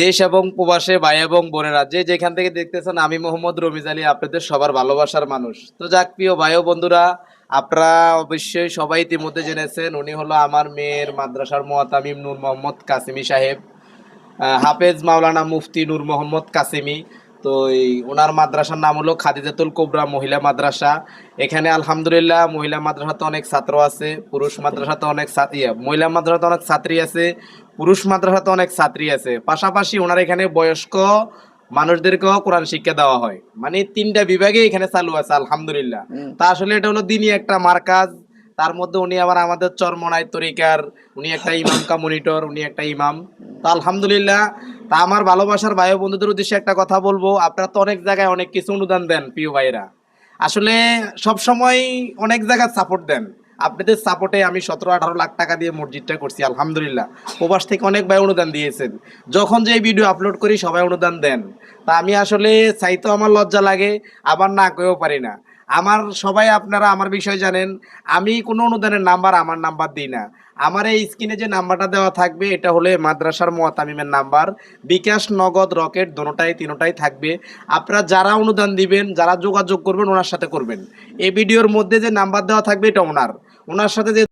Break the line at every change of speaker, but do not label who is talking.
দেশ এবং প্রবাসে ভাই এবং বোনেরা, যে যেখান থেকে দেখতেছেন আমি মোহাম্মদ রমিজ আলী, আপনাদের সবার ভালোবাসার মানুষ। তো যাক, প্রিয় ভাই বন্ধুরা, আপনারা অবশ্যই সবাই ইতিমধ্যে জেনেছেন, উনি হলো আমার মেয়ের মাদ্রাসার মোয়াতামিম নূর মোহাম্মদ কাসিমি সাহেব হাফেজ মাওলানা মুফতি নূর মোহাম্মদ কাসিমি। তো এই ওনার মাদ্রাসার নাম হলো খাদিজাতুল কোবরা মহিলা মাদ্রাসা। এখানে আলহামদুলিল্লাহ মহিলা মাদ্রাসাতে অনেক ছাত্র আছে পুরুষ মাদ্রাসাতে অনেক ইয়ে, মহিলা মাদ্রাসাতে অনেক ছাত্রী আছে পুরুষ মাদ্রাসাতে অনেক ছাত্রী আছে। পাশাপাশি ওনার এখানে বয়স্ক মানুষদেরকেও কোরআন শিক্ষা দেওয়া হয়। মানে তিনটা বিভাগে এখানে চালু আছে আলহামদুলিল্লাহ। তা আসলে এটা হলো দিনই একটা মার্কাজ। তার মধ্যে উনি আবার আমাদের চরমনাই তরিকার উনি একটা ইমাম কা মনিটর উনি একটা ইমাম। তা আলহামদুলিল্লাহ। তা আমার ভালোবাসার ভাই বন্ধুদের উদ্দেশ্যে একটা কথা বলব। আপনারা তো অনেক জায়গায় অনেক কিছু অনুদান দেন প্রিয় ভাইরা আসলে সব সময় অনেক জায়গায় সাপোর্ট দেন। আপনাদের সাপোর্টে আমি সতেরো আঠারো লাখ টাকা দিয়ে মসজিদটা করছি, আলহামদুলিল্লাহ। প্রবাস থেকে অনেক ভাই অনুদান দিয়েছেন। যখন যে ভিডিও আপলোড করি, সবাই অনুদান দেন। তা আমি আসলে চাইতেও আমার লজ্জা লাগে, আবার না কেউ পারি না। আমার সবাই আপনারা আমার বিষয় জানেন, আমি কোনো অনুদানের নাম্বার আমার নাম্বার দিই না। আমার এই স্ক্রিনে যে নাম্বারটা দেওয়া থাকবে, এটা হলে মাদ্রাসার মোয়াতামিমের নাম্বার। বিকাশ, নগদ, রকেট দোনোটাই তিনোটাই থাকবে। আপনারা যারা অনুদান দিবেন, যারা যোগাযোগ করবেন, ওনার সাথে করবেন। এই ভিডিওর মধ্যে যে নাম্বার দেওয়া থাকবে, এটা ওনার। ওনার সাথে যে